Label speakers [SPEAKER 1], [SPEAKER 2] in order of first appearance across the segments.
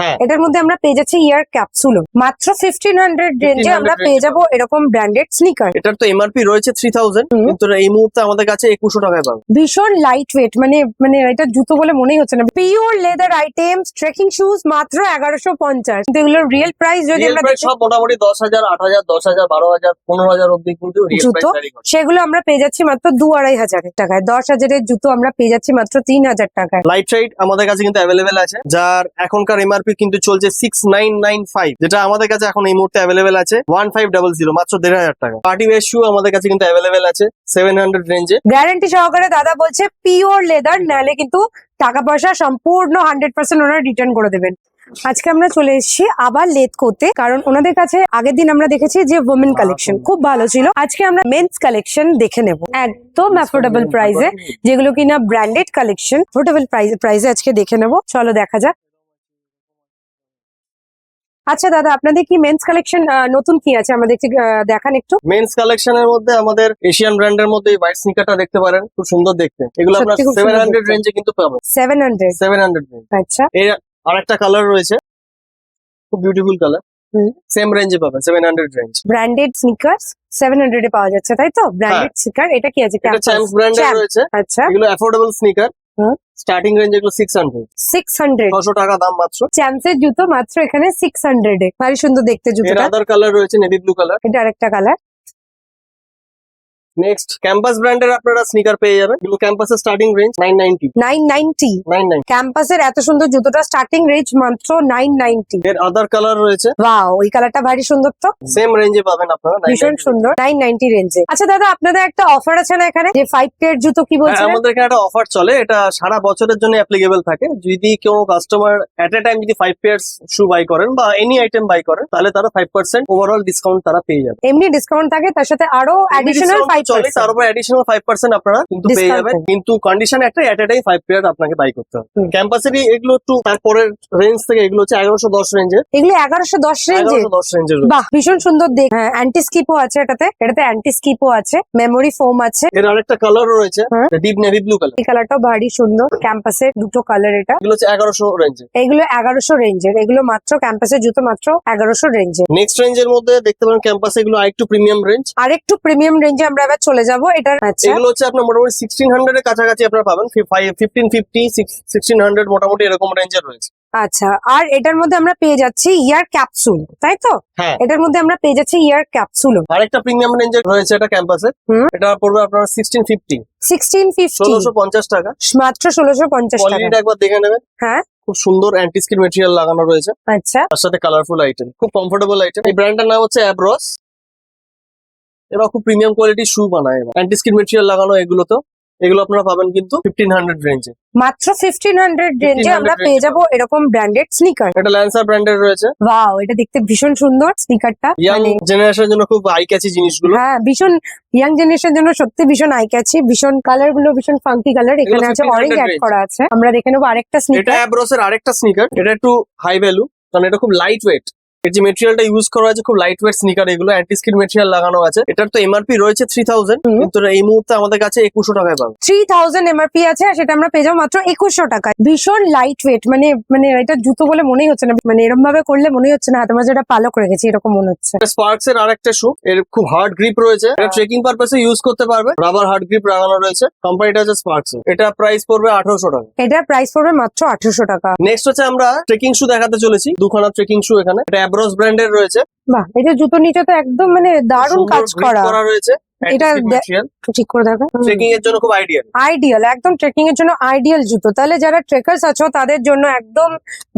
[SPEAKER 1] হ্যাঁ।
[SPEAKER 2] এটার মধ্যে আমরা পেয়ে যাচ্ছি ইয়ার ক্যাপসুলও মাত্র ফিফটিন হান্ড্রেড রেঞ্জে আমরা পেয়ে যাব এরকম ব্র্যান্ডেড স্নিকার
[SPEAKER 1] এটার তো এমআরপি রয়েছে থ্রি থাউজেন্ড কিন্তু এই মুহূর্তে আমাদের কাছে একুশশো টাকায় পাবে।
[SPEAKER 2] ভীষণ লাইট ওয়েট মানে মানে এটা জুতো বলে মনেই হচ্ছে না। Pure leather items trekking shoes মাত্র এগারোশো পঞ্চাশ। কিন্তু এগুলোর রিয়েল প্রাইস যদি আমরা
[SPEAKER 1] সব মোটামুটি দশ হাজার আট হাজার দশ হাজার বারো হাজার পনেরো হাজার অব্দি কিন্তু
[SPEAKER 2] জুতো? সেগুলো আমরা পেয়ে যাচ্ছি মাত্র দু আড়াই হাজারের টাকায়। দশ হাজারের জুতো আমরা পেয়ে যাচ্ছি মাত্র তিন হাজার টাকায়।
[SPEAKER 1] লাইট সাইড আমাদের কাছে কিন্তু অ্যাভেলেবেল আছে। যার এখনকার এমআরপি কিন্তু চলছে সিক্স নাইন নাইন ফাইভ যেটা আমাদের কাছে এখন এই মুহূর্তে অ্যাভেলেবেল আছে ওয়ান ফাইভ ডাবল জিরো মাত্র দেড় হাজার টাকা। পার্টি ওয়ার শু আমাদের কাছে কিন্তু অ্যাভেলেবেল আছে সেভেন হান্ড্রেড রেঞ্জে
[SPEAKER 2] গ্যারান্টি সহকারে দাদা বলছে পিওর লেদার নালে কিন্তু টাকা পয়সা সম্পূর্ণ হান্ড্রেড পার্সেন্ট ওনারা রিটার্ন করে দেবেন। আজকে আমরা চলে এসেছি আবার লেদ করতে কারণ ওনাদের কাছে আগের দিন আমরা দেখেছি যে ওমেন কালেকশন খুব ভালো ছিল। আজকে আমরা মেন্স কালেকশন দেখে নেব। একদম অ্যাফোর্ডেবল প্রাইসে যেগুলো কিনা ব্র্যান্ডেড কালেকশন অ্যাফোর্ডেবল প্রাইসে আজকে দেখে নেব। চলো দেখা যাক। আচ্ছা দাদা আপনাদের কি মেন্স কালেকশন নতুন কি আছে? আমাদের একটু, আহ, দেখান একটু।
[SPEAKER 1] মেন্স কালেকশনের মধ্যে আমাদের এশিয়ান ব্র্যান্ডের মধ্যে হোয়াইট স্নিকারটা দেখতে পারেন খুব সুন্দর দেখতে। এগুলো আপনার
[SPEAKER 2] সত্যি খুব
[SPEAKER 1] সেভেন
[SPEAKER 2] সুন্দর
[SPEAKER 1] হান্ড্রেড
[SPEAKER 2] দেখতে।
[SPEAKER 1] রেঞ্জে কিন্তু পাবেন
[SPEAKER 2] seven hundred
[SPEAKER 1] seven hundred range
[SPEAKER 2] আচ্ছা।
[SPEAKER 1] আরেকটা কালার রয়েছে খুব বিউটিফুল কালার
[SPEAKER 2] হুম।
[SPEAKER 1] সেম রেঞ্জে পাবেন seven hundred range
[SPEAKER 2] branded sneakers seven hundred এ পাওয়া যাচ্ছে তাই তো? ব্র্যান্ডেড স্নিকার এটা কি আছে?
[SPEAKER 1] এটা চ্যাম্পস ব্র্যান্ডের রয়েছে।
[SPEAKER 2] আচ্ছা।
[SPEAKER 1] এগুলো অ্যাফোর্ডেবল স্নিকার। স্টার্টিং রেঞ্জ এগুলো সিক্স হান্ড্রেড
[SPEAKER 2] সিক্স হান্ড্রেড
[SPEAKER 1] ছশো টাকা দাম মাত্র।
[SPEAKER 2] চ্যাম্পসের জুতো মাত্র এখানে সিক্স হান্ড্রেড এ। ভারী সুন্দর দেখতে জুতোটা।
[SPEAKER 1] আদার কালার রয়েছে নেভি ব্লু কালার
[SPEAKER 2] এটা আরেকটা কালার
[SPEAKER 1] নেক্সট ক্যাম্পাস ব্র্যান্ডের আপনারা স্নিকার পেয়ে যাবেন। এগুলো ক্যাম্পাসের starting range nine ninety
[SPEAKER 2] nine ninety
[SPEAKER 1] nine nine
[SPEAKER 2] ক্যাম্পাসের এত সুন্দর জুতোটা স্টার্টিং রেঞ্জ মাত্র নাইন নাইনটি
[SPEAKER 1] এর আদার কালার রয়েছে।
[SPEAKER 2] ওয়াও ওই কালারটা ভারী সুন্দর তো?
[SPEAKER 1] সেম রেঞ্জে পাবেন আপনারা
[SPEAKER 2] ভীষণ সুন্দর নাইন নাইনটি রেঞ্জে আচ্ছা দাদা আপনাদের একটা অফার আছে না এখানে? যে ফাইভ কে জুতো কি
[SPEAKER 1] হ্যাঁ,
[SPEAKER 2] বলছেন
[SPEAKER 1] আমাদের এখানে একটা অফার চলে এটা সারা বছরের জন্য অ্যাপ্লিকেবল থাকে। যদি কেউ কাস্টমার এট এ টাইম যদি ফাইভ পেয়ার্স শু বাই করেন বা এনি আইটেম বাই করেন তাহলে তারা ফাইভ পার্সেন্ট ওভারঅল ডিসকাউন্ট তারা পেয়ে যাবে।
[SPEAKER 2] এমনি ডিসকাউন্ট থাকে তার সাথে আরও অ্যাডিশনাল ফাইভ
[SPEAKER 1] চলে তার উপর অ্যাডিশনাল ফাইভ পার্সেন্ট আপনারা কিন্তু পেয়ে যাবেন। কিন্তু কন্ডিশন একটা at a time five pair আপনাকে বাই করতে হবে। এগুলো একটু তারপরের রেঞ্জ থেকে এগুলো হচ্ছে এগারোশো দশ রেঞ্জের
[SPEAKER 2] এগুলো এগারোশো দশ রেঞ্জে
[SPEAKER 1] দশ রেঞ্জের
[SPEAKER 2] বাহ ভীষণ সুন্দর দেখ হ্যাঁ অ্যান্টি স্কিপও আছে এটাতে। এটাতে অ্যান্টি স্কিপও আছে মেমোরি ফোম আছে।
[SPEAKER 1] এর আরেকটা কালার রয়েছে। ডিপ নেভি ব্লু কালার
[SPEAKER 2] এই কালারটাও ভারী সুন্দর। ক্যাম্পাসের দুটো কালার এটা।
[SPEAKER 1] এগুলো হচ্ছে এগারোশো রেঞ্জে
[SPEAKER 2] এগুলো এগারোশো রেঞ্জের এগুলো মাত্র ক্যাম্পাসের জুতো মাত্র এগারোশো রেঞ্জের
[SPEAKER 1] নেক্সট রেঞ্জের মধ্যে দেখতে পারেন ক্যাম্পাসে এগুলো আরেকটু প্রিমিয়াম রেঞ্জ
[SPEAKER 2] আরেকটু প্রিমিয়াম রেঞ্জে আমরা এবার চলে যাব এটার
[SPEAKER 1] এগুলো হচ্ছে আপনার মোটামুটি সিক্সটিন হান্ড্রেড এর কাছাকাছি আপনারা পাবেন। ফিফটিন ফিফটি সিক্সটিন হান্ড্রেড মোটামুটি এরকম রেঞ্জের রয়েছে।
[SPEAKER 2] আচ্ছা আর এটার মধ্যে আমরা পেয়ে যাচ্ছি ইয়ার ক্যাপসুল তাই তো?
[SPEAKER 1] হ্যাঁ।
[SPEAKER 2] এটার মধ্যে আমরা পেয়ে যাচ্ছি ইয়ার ক্যাপসুল
[SPEAKER 1] আর একটা প্রিমিয়াম রেঞ্জের রয়েছে এটা ক্যাম্পাসে। এটা পড়বে আপনার সিক্সটিন ফিফটি
[SPEAKER 2] সিক্সটিন ফিফটি
[SPEAKER 1] ষোলোশো পঞ্চাশ টাকা।
[SPEAKER 2] মাত্র ষোলোশো পঞ্চাশ টাকা।
[SPEAKER 1] একবার দেখে নেবেন।
[SPEAKER 2] হ্যাঁ।
[SPEAKER 1] খুব সুন্দর অ্যান্টি স্কিন মেটেরিয়াল লাগানো রয়েছে।
[SPEAKER 2] আচ্ছা।
[SPEAKER 1] তার সাথে কালারফুল আইটেম খুব কমফোর্টেবল আইটেম এই ব্র্যান্ডটার নাম হচ্ছে অ্যাব্রস এরা খুব প্রিমিয়াম কোয়ালিটি শু বানায় অ্যান্টি স্কিন মেটেরিয়াল লাগানো এগুলো তো এগুলো আপনারা পাবেন কিন্তু ফিফটিন হান্ড্রেড রেঞ্জে
[SPEAKER 2] মাত্র ফিফটিন হান্ড্রেড রেঞ্জে
[SPEAKER 1] 1500
[SPEAKER 2] আমরা পেয়ে যাব এরকম ব্র্যান্ডেড স্নিকার
[SPEAKER 1] এটা ল্যান্সার ব্র্যান্ডের রয়েছে।
[SPEAKER 2] ওয়াও এটা দেখতে ভীষণ সুন্দর স্নিকারটা
[SPEAKER 1] ইয়াং জেনারেশনের জন্য খুব আই ক্যাচি জিনিসগুলো।
[SPEAKER 2] হ্যাঁ ভীষণ ইয়াং জেনারেশনের জন্য সত্যি ভীষণ আই ক্যাচি ভীষণ কালারগুলো ভীষণ ফাঙ্কি কালার এখানে আছে অরেঞ্জ অ্যাড করা আছে। আমরা দেখে নেব আরেকটা স্নিকার এটা
[SPEAKER 1] অ্যাব্রোসের আরেকটা স্নিকার এটা একটু হাই ভ্যালু কারণ এটা খুব লাইট ওয়েট এর যে মেটেরিয়ালটা ইউজ করা আছে খুব লাইট ওয়েট স্নিকার এগুলো অ্যান্টি স্কিন মেটেরিয়াল লাগানো আছে। এটার তো এমআরপি রয়েছে থ্রি থাউজেন্ড। কিন্তু এই মুহূর্তে আমাদের কাছে একুশশো টাকায় পাবে।
[SPEAKER 2] থ্রি থাউজেন্ড এমআরপি আছে আর সেটা আমরা পেয়ে যাব মাত্র একুশশো টাকায়। ভীষণ লাইট ওয়েট মানে মানে এটা জুতো বলে মনেই হচ্ছে না। মানে এরকম ভাবে করলে মনে হচ্ছে না। হাতের মাঝে এটা পালক রেখেছি এরকম মনে হচ্ছে।
[SPEAKER 1] স্পার্কস এর আর একটা শু এর খুব হার্ড গ্রিপ রয়েছে। এটা। ট্রেকিং পারপাসে ইউজ করতে পারবে। রাবার হার্ড গ্রিপ লাগানো রয়েছে। কোম্পানিটা হচ্ছে স্পার্কস এটা প্রাইস পড়বে আঠারোশো টাকা।
[SPEAKER 2] এটা প্রাইস পড়বে মাত্র আঠারোশো টাকা।
[SPEAKER 1] নেক্সট হচ্ছে আমরা ট্রেকিং শু দেখাতে চলেছি। দুখানা ট্রেকিং শু এখানে। এটা অ্যাব্রোস ব্র্যান্ডের রয়েছে।
[SPEAKER 2] বাহ এই যে জুতোর নিচে তো একদম মানে দারুণ কাজ করা।
[SPEAKER 1] করা রয়েছে।
[SPEAKER 2] এটা ঠিক করে দেখো
[SPEAKER 1] ট্রেকিং এর জন্য খুব আইডিয়াল
[SPEAKER 2] আইডিয়াল একদম ট্রেকিং এর জন্য আইডিয়াল জুতো। তাহলে যারা ট্রেকার্স আছো তাদের জন্য একদম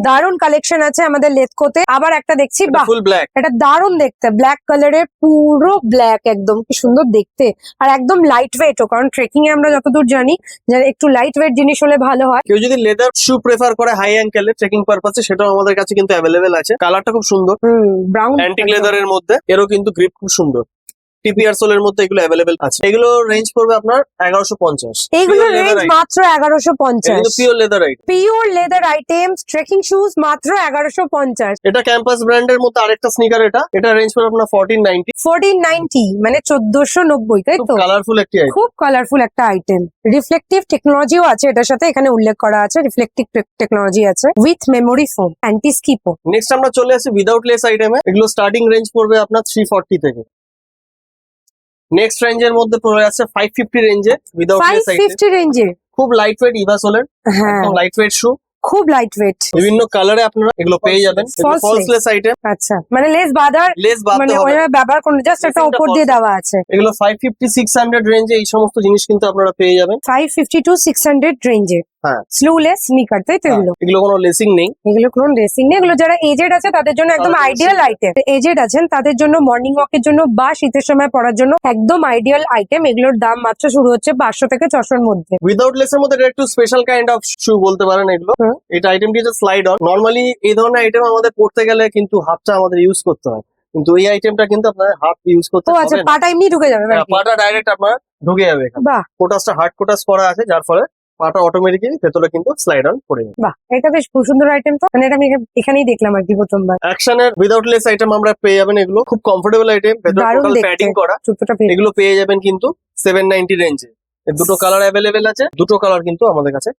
[SPEAKER 2] দারুণ কালেকশন আছে আমাদের লেথকোতে আবার একটা দেখছি
[SPEAKER 1] ফুল ব্ল্যাক
[SPEAKER 2] এটা দারুণ দেখতে ব্ল্যাক কালারের পুরো ব্ল্যাক একদম। কি সুন্দর দেখতে। আর একদম লাইট ওয়েটও কারণ ট্রেকিং এ আমরা যতদূর জানি যে একটু লাইট ওয়েট জিনিস হলে ভালো হয়।
[SPEAKER 1] কেউ যদি লেদার শু প্রেফার করে হাই অ্যাঙ্কেলে ট্রেকিং পারপাসে সেটাও আমাদের কাছে কিন্তু অ্যাভেলেবেল আছে। কালারটা খুব সুন্দর।
[SPEAKER 2] হুম ব্রাউন
[SPEAKER 1] অ্যান্টিক লেদারের মধ্যে এরও কিন্তু গ্রিপ খুব সুন্দর। টিপিআর সোলের মধ্যে এগুলো অ্যাভেলেবেল আছে। এগুলো রেঞ্জ পড়বে আপনার এগারোশো পঞ্চাশ।
[SPEAKER 2] রেঞ্জ মাত্র এগারোশো পঞ্চাশ।
[SPEAKER 1] Pure leather item
[SPEAKER 2] pure leather items trekking shoes মাত্র এগারোশো পঞ্চাশ।
[SPEAKER 1] এটা ক্যাম্পাস ব্র্যান্ডের মধ্যে আরেকটা স্নিকার এটা। এটা রেঞ্জ পড়বে আপনার ফোরটিন নাইনটি
[SPEAKER 2] ফোরটিন নাইনটি মানে চোদ্দশো নব্বই তাই
[SPEAKER 1] খুব
[SPEAKER 2] তো
[SPEAKER 1] কালারফুল একটি
[SPEAKER 2] খুব কালারফুল একটা আইটেম রিফ্লেকটিভ টেকনোলজিও আছে এটার সাথে এখানে উল্লেখ করা আছে। রিফ্লেকটিভ টেকনোলজি আছে। উইথ মেমোরি ফোম অ্যান্টি স্কিপো
[SPEAKER 1] নেক্সট আমরা চলে আসি উইদাউট লেস আইটেমে এগুলো স্টার্টিং রেঞ্জ পড়বে আপনার থ্রি ফর্টি থেকে। নেক্সট রেঞ্জের মধ্যে পড়ে আছে ফাইভ ফিফটি রেঞ্জে উইদাউট আইটেম
[SPEAKER 2] ফিফটি রেঞ্জে
[SPEAKER 1] খুব লাইট ওয়েট ইভাসোলের
[SPEAKER 2] হ্যাঁ।
[SPEAKER 1] একদম লাইট ওয়েট শু
[SPEAKER 2] খুব লাইট ওয়েট
[SPEAKER 1] বিভিন্ন কালারে আপনারা এগুলো পেয়ে যাবেন। ফলসলেস আইটেম
[SPEAKER 2] আচ্ছা মানে লেস বাদার
[SPEAKER 1] লেস বাদ
[SPEAKER 2] মানে ওরা ব্যবহার করুন জাস্ট একটা উপর দিয়ে দেওয়া আছে।
[SPEAKER 1] এগুলো ফাইভ ফিফটি সিক্স হান্ড্রেড রেঞ্জে এই সমস্ত জিনিস কিন্তু আপনারা পেয়ে যাবেন।
[SPEAKER 2] Five fifty two six hundred রেঞ্জে
[SPEAKER 1] হ্যাঁ।
[SPEAKER 2] স্লুলেস স্নিকার তাই তো এগুলো।
[SPEAKER 1] এগুলো কোনো লেসিং নেই।
[SPEAKER 2] এগুলো কোনো রেসিং নেই এগুলো যারা এজেড আছে তাদের জন্য একদম আইডিয়াল আইটেম এজেড আছেন তাদের জন্য মর্নিং ওয়াকের জন্য বা শীতের সময় পরার জন্য একদম আইডিয়াল আইটেম এগুলোর দাম মাত্র শুরু হচ্ছে পাঁচশো থেকে ছশোর মধ্যে।
[SPEAKER 1] উইদাউট লেসের মধ্যে এটা একটু স্পেশাল কাইন্ড অফ শু বলতে পারেন এগুলো।
[SPEAKER 2] হুম।
[SPEAKER 1] এটা আইটেমটি হচ্ছে স্লাইড অন নর্মালি এই ধরনের আইটেম আমাদের পড়তে গেলে কিন্তু হাতটা আমাদের ইউজ করতে হয়। কিন্তু এই আইটেমটা কিন্তু আপনার হাত ইউজ করতে
[SPEAKER 2] আচ্ছা
[SPEAKER 1] হবে
[SPEAKER 2] পাটা এমনি ঢুকে যাবে
[SPEAKER 1] হ্যাঁ? পাটা ডাইরেক্ট আপনার ঢুকে যাবে এখানে।
[SPEAKER 2] বাহ।
[SPEAKER 1] কোটাসটা হার্ড কোটাস করা আছে যার ফলে পাটা অটোমেটিক্যালি ভেতরে কিন্তু স্লাইড অন করে
[SPEAKER 2] বাহ এটা বেশ খুব সুন্দর আইটেম তো। মানে এটা আমি এখানে- এখানেই দেখলাম আর কি প্রথমবার।
[SPEAKER 1] অ্যাকশনের উইদাউট লেস আইটেম আমরা পেয়ে যাবেন এগুলো। খুব কমফোর্টেবল আইটেম ভেতরে টোটাল। প্যাডিং করা। এগুলো পেয়ে যাবেন কিন্তু সেভেন নাইনটি রেঞ্জে দুটো কালার অ্যাভেলেবেল আছে। দুটো কালার কিন্তু আমাদের কাছে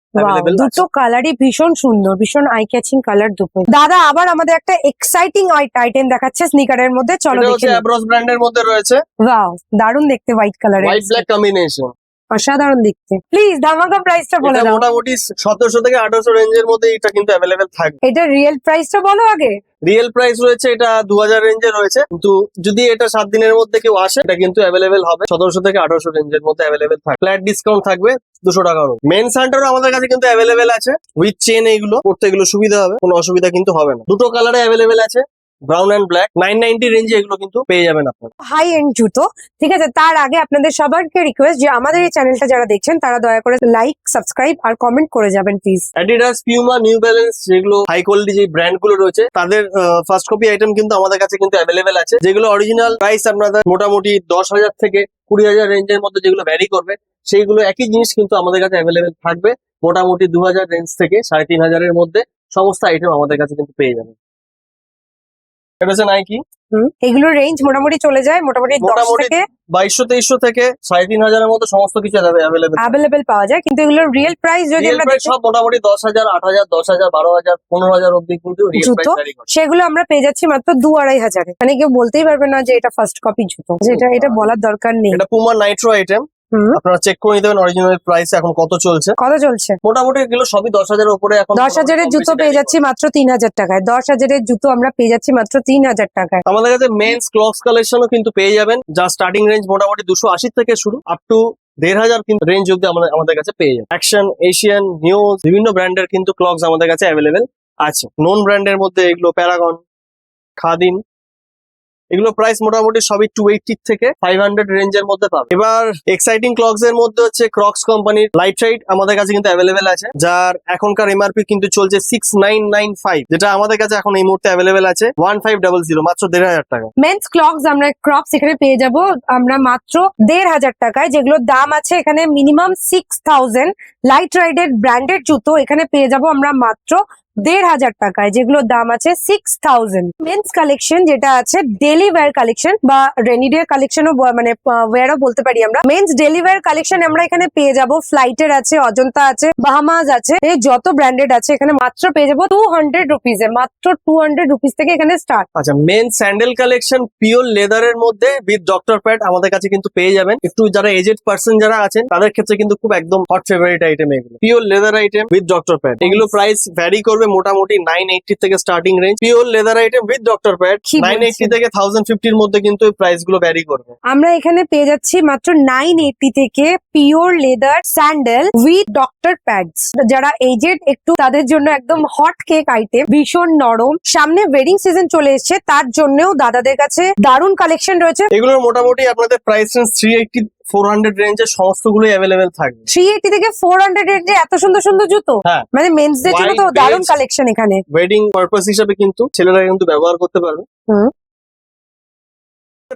[SPEAKER 2] দুটো কালারই ভীষণ সুন্দর ভীষণ আই ক্যাচিং কালার দুটো। দাদা আবার আমাদের একটা এক্সাইটিং আইটেম দেখাচ্ছে স্নিকারের মধ্যে। চলো
[SPEAKER 1] এটা হচ্ছে অ্যাব্রস ব্র্যান্ডের মধ্যে রয়েছে।
[SPEAKER 2] ওয়াও দারুণ দেখতে হোয়াইট কালারের
[SPEAKER 1] হোয়াইট ব্ল্যাক কম্বিনেশন
[SPEAKER 2] অসাধারণ দেখতে। প্লিজ ধামাকা প্রাইসটা বলে দাও।
[SPEAKER 1] মোটামুটি সতেরোশো থেকে আঠারোশো রেঞ্জের মধ্যে এটা কিন্তু অ্যাভেলেবেল থাকবে।
[SPEAKER 2] এটা রিয়েল প্রাইসটা বলো আগে।
[SPEAKER 1] রিয়েল প্রাইস রয়েছে এটা দু হাজার রেঞ্জে রয়েছে। কিন্তু যদি এটা সাত দিনের মধ্যে কেউ আসে এটা কিন্তু অ্যাভেলেবেল হবে। সতেরোশো থেকে আঠারোশো রেঞ্জের মধ্যে অ্যাভেলেবেল থাকবে। ফ্ল্যাট ডিসকাউন্ট থাকবে দুশো টাকার মেন সান্টারও আমাদের কাছে কিন্তু অ্যাভেলেবেল আছে। উইথ চেন এইগুলো করতে এগুলো সুবিধা হবে কোনো অসুবিধা কিন্তু হবে না। দুটো কালারে অ্যাভেলেবেল আছে। Brown and black nine ninety রেঞ্জে এগুলো কিন্তু পেয়ে যাবেন আপনারা।
[SPEAKER 2] হাই এন্ড জুতো ঠিক আছে? তার আগে আপনাদের সবারকে রিকোয়েস্ট যে আমাদের এই চ্যানেলটা যারা দেখছেন তারা দয়া করে লাইক সাবস্ক্রাইব আর কমেন্ট করে যাবেন please
[SPEAKER 1] Adidas Puma New Balance যেগুলো হাই কোয়ালিটি যে ব্র্যান্ডগুলো রয়েছে তাদের ফার্স্ট কপি আইটেম কিন্তু আমাদের কাছে কিন্তু অ্যাভেলেবেল আছে। যেগুলো অরিজিনাল প্রাইস আপনাদের মোটামুটি দশ হাজার থেকে কুড়ি হাজার রেঞ্জের মধ্যে যেগুলো ভ্যারি করবে সেইগুলো একই জিনিস কিন্তু আমাদের কাছে অ্যাভেলেবেল থাকবে। মোটামুটি দু হাজার রেঞ্জ থেকে সাড়ে তিন হাজারের মধ্যে সমস্ত আইটেম আমাদের কাছে কিন্তু পেয়ে যাবেন। এটা হচ্ছে নাইকি
[SPEAKER 2] এগুলোর রেঞ্জ মোটামুটি চলে যায় মোটামুটি
[SPEAKER 1] মোটামুটি
[SPEAKER 2] থেকে
[SPEAKER 1] বাইশশো তেইশশো থেকে সাড়ে তিন হাজারের মধ্যে সমস্ত কিছু অ্যাভেলেবেল
[SPEAKER 2] অ্যাভেলেবেল পাওয়া যায় কিন্তু এগুলোর রিয়েল প্রাইস যদি আমরা
[SPEAKER 1] সব মোটামুটি দশ হাজার আট হাজার দশ হাজার বারো হাজার পনেরো হাজার অব্দি কিন্তু
[SPEAKER 2] জুতো? সেগুলো আমরা পেয়ে যাচ্ছি মাত্র দু আড়াই হাজারে। মানে কেউ বলতেই পারবে না যে এটা ফার্স্ট কপি জুতো। যেটা এটা বলার দরকার নেই।
[SPEAKER 1] এটা পুমা নাইট্রো আইটেম। আপনারা চেক করে নিতে অরিজিনাল প্রাইস এখন কত চলছে।
[SPEAKER 2] কত চলছে?
[SPEAKER 1] মোটামুটি এগুলো সবই দশ হাজারের উপরে এখন
[SPEAKER 2] দশ হাজারের জুতো পেয়ে যাচ্ছি মাত্র তিন হাজার টাকায়। দশ হাজারের জুতো আমরা পেয়ে যাচ্ছি মাত্র তিন হাজার টাকায়।
[SPEAKER 1] আমাদের কাছে মেন্স ক্লথস কালেকশনও কিন্তু পেয়ে যাবেন যা স্টার্টিং রেঞ্জ মোটামুটি দুশো আশি থেকে শুরু আপ টু দেড় হাজার কিন্তু রেঞ্জ অব্দি আমাদের আমাদের কাছে পেয়ে যাবেন। অ্যাকশন এশিয়ান নিউজ বিভিন্ন ব্র্যান্ডের কিন্তু ক্লথস আমাদের কাছে অ্যাভেলেবেল আছে। নন ব্র্যান্ডের মধ্যে এগুলো প্যারাগন খাদিন এগুলো প্রাইস মোটামুটি সবই টু এইটি থেকে ফাইভ হান্ড্রেড রেঞ্জের মধ্যে পাবে। এবার এক্সাইটিং ক্লকস এর মধ্যে হচ্ছে ক্রক্স কোম্পানির লাইট রাইট আমাদের কাছে কিন্তু অ্যাভেলেবেল আছে, যার এখনকার এমআরপি কিন্তু চলছে সিক্স নাইন নাইন ফাইভ যেটা আমাদের কাছে এখন এই মুহূর্তে অ্যাভেলেবেল আছে ওয়ান ফাইভ জিরো মাত্র দেড় হাজার টাকা।
[SPEAKER 2] মেন্স ক্লকস আমরা ক্রপস এখানে পেয়ে যাব, আমরা মাত্র দেড় হাজার টাকায়, যেগুলোর দাম আছে এখানে মিনিমাম সিক্স থাউজেন্ড লাইট রাইডের ব্র্যান্ডেড জুতো এখানে পেয়ে যাব আমরা মাত্র দেড় হাজার টাকায়, যেগুলোর দাম আছে সিক্স থাউজেন্ড মেন্স কালেকশন যেটা আছে ডেলি ওয়্যার কালেকশন বা রেনি ডে কালেকশনও মানে ওয়্যারও বলতে পারি আমরা। মেন্স ডেলি ওয়্যার কালেকশন আমরা এখানে পেয়ে যাব। ফ্লাইটের আছে, অজন্তা আছে বাহামাজ আছে এই যত ব্র্যান্ডেড আছে এখানে মাত্র পেয়ে যাব টু হান্ড্রেড রুপিজে মাত্র টু হান্ড্রেড রুপিস থেকে এখানে স্টার্ট
[SPEAKER 1] আচ্ছা মেন স্যান্ডেল কালেকশন পিওর লেদারের মধ্যে উইথ ডক্টর প্যাড আমাদের কাছে কিন্তু পেয়ে যাবেন। একটু যারা এজেড পার্সন যারা আছেন, তাদের ক্ষেত্রে কিন্তু খুব একদম হট ফেভারিট আইটেম এগুলো। Pure leather item with doctor pad এগুলো প্রাইস ভ্যারি করবে মোটামুটি নাইন এইটটি থেকে starting range pure leather item with doctor pad nine eighty থেকে থাউজেন্ড ফিফটির মধ্যে কিন্তু প্রাইসগুলো ভ্যারি করবে।
[SPEAKER 2] আমরা এখানে পেয়ে যাচ্ছি মাত্র নাইন এইটি থেকে pure leather sandal with doctor pads যারা এজেড একটু তাদের জন্য একদম হট কেক আইটেম ভীষণ নরম। সামনে ওয়েডিং সিজন চলে এসেছে তার জন্যও দাদাদের কাছে দারুণ কালেকশন রয়েছে।
[SPEAKER 1] এগুলোর মোটামুটি আপনাদের price range three eighty four hundred রেঞ্জের সমস্তগুলোই অ্যাভেলেবেল থাকবে।
[SPEAKER 2] থ্রি এইটি থেকে ফোর হান্ড্রেড রেঞ্জে এত সুন্দর সুন্দর জুতো?
[SPEAKER 1] মানে
[SPEAKER 2] মানে মেন্সদের জন্য তো দারুণ কালেকশন এখানে।
[SPEAKER 1] ওয়েডিং পারপাস হিসাবে কিন্তু ছেলেরা কিন্তু ব্যবহার করতে পারবে।
[SPEAKER 2] হুম।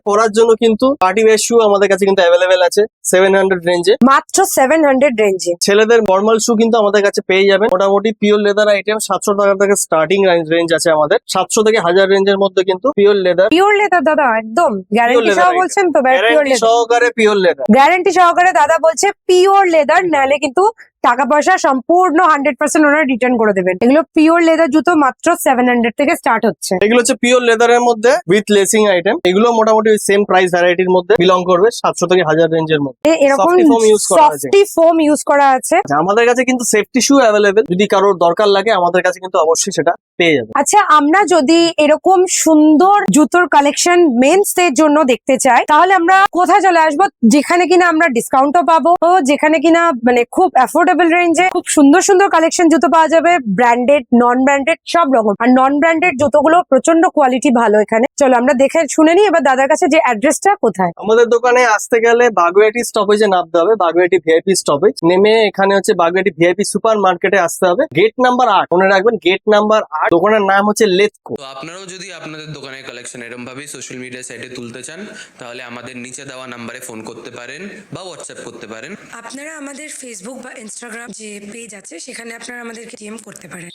[SPEAKER 1] পরার জন্য কিন্তু পার্টি ওয়্যার শু আমাদের কাছে কিন্তু অ্যাভেলেবেল আছে সেভেন হান্ড্রেড রেঞ্জে
[SPEAKER 2] মাত্র সেভেন হান্ড্রেড রেঞ্জে
[SPEAKER 1] ছেলেদের নর্মাল শু কিন্তু আমাদের কাছে পেয়ে যাবেন। মোটামুটি পিওর লেদার আইটেম সাতশো টাকা থেকে স্টার্টিং রেঞ্জ আছে আমাদের। সাতশো থেকে হাজার রেঞ্জের মধ্যে কিন্তু পিওর লেদার
[SPEAKER 2] পিওর লেদার দাদা একদম। গ্যারান্টি সহ বলছেন তো পিওর লেদার
[SPEAKER 1] সহকারে পিওর লেদার
[SPEAKER 2] গ্যারান্টি সহকারে দাদা বলছে পিওর লেদার নালে কিন্তু টাকা পয়সা সম্পূর্ণ হান্ড্রেড পার্সেন্ট ওনারা রিটার্ন করে দেবেন। এগুলো পিওর লেদার জুতো মাত্র সেভেন হান্ড্রেড থেকে স্টার্ট হচ্ছে।
[SPEAKER 1] এগুলো হচ্ছে পিওর লেদারের মধ্যে উইথ লেসিং আইটেম এগুলো মোটামুটি সেম প্রাইস ভ্যারাইটির মধ্যে বিলং করবে সাতশো থেকে হাজার রেঞ্জের মধ্যে।
[SPEAKER 2] এরকম সফটি ফোম ইউজ করা আছে।
[SPEAKER 1] আমাদের কাছে কিন্তু সেফটি শু অ্যাভেলেবেল যদি কারোর দরকার লাগে আমাদের কাছে কিন্তু অবশ্যই সেটা পেয়ে যাবে।
[SPEAKER 2] আচ্ছা আমরা যদি এরকম সুন্দর জুতোর কালেকশন মেন্স এর জন্য দেখতে চাই, তাহলে আমরা কোথায় চলে আসব? যেখানে কিনা আমরা ডিসকাউন্টও পাবো যেখানে কিনা মানে খুব অ্যাফোর্ডেবল রেঞ্জে খুব সুন্দর সুন্দর কালেকশন জুতো পাওয়া যাবে ব্র্যান্ডেড নন ব্র্যান্ডেড সব রকম। আর নন ব্র্যান্ডেড জুতোগুলো প্রচণ্ড কোয়ালিটি ভালো এখানে। চলো আমরা দেখে শুনে নিই এবার দাদার কাছে যে অ্যাড্রেসটা কোথায়?
[SPEAKER 1] আমাদের দোকানে আসতে গেলে বাগুয়াটি স্টপেজে নামতে হবে বাগুয়াটি ভিআইপি স্টপেজ নেমে এখানে হচ্ছে বাগুয়াটি ভিআইপি সুপার মার্কেটে আসতে হবে। গেট নাম্বার আট মনে রাখবেন গেট নাম্বার আট। দোকানের নাম হচ্ছে লেতকো
[SPEAKER 3] তো আপনারাও যদি আপনাদের দোকানের কালেকশন এরম ভাবে সোশ্যাল মিডিয়া সাইটে তুলতে চান তাহলে আমাদের নিচে দেওয়া নাম্বারে ফোন করতে পারেন বা হোয়াটসঅ্যাপ করতে পারেন।
[SPEAKER 4] আপনারা আমাদের ফেসবুক বা ইনস্টাগ্রাম যে পেজ আছে সেখানে আপনারা আমাদেরকে ডিএম করতে পারেন।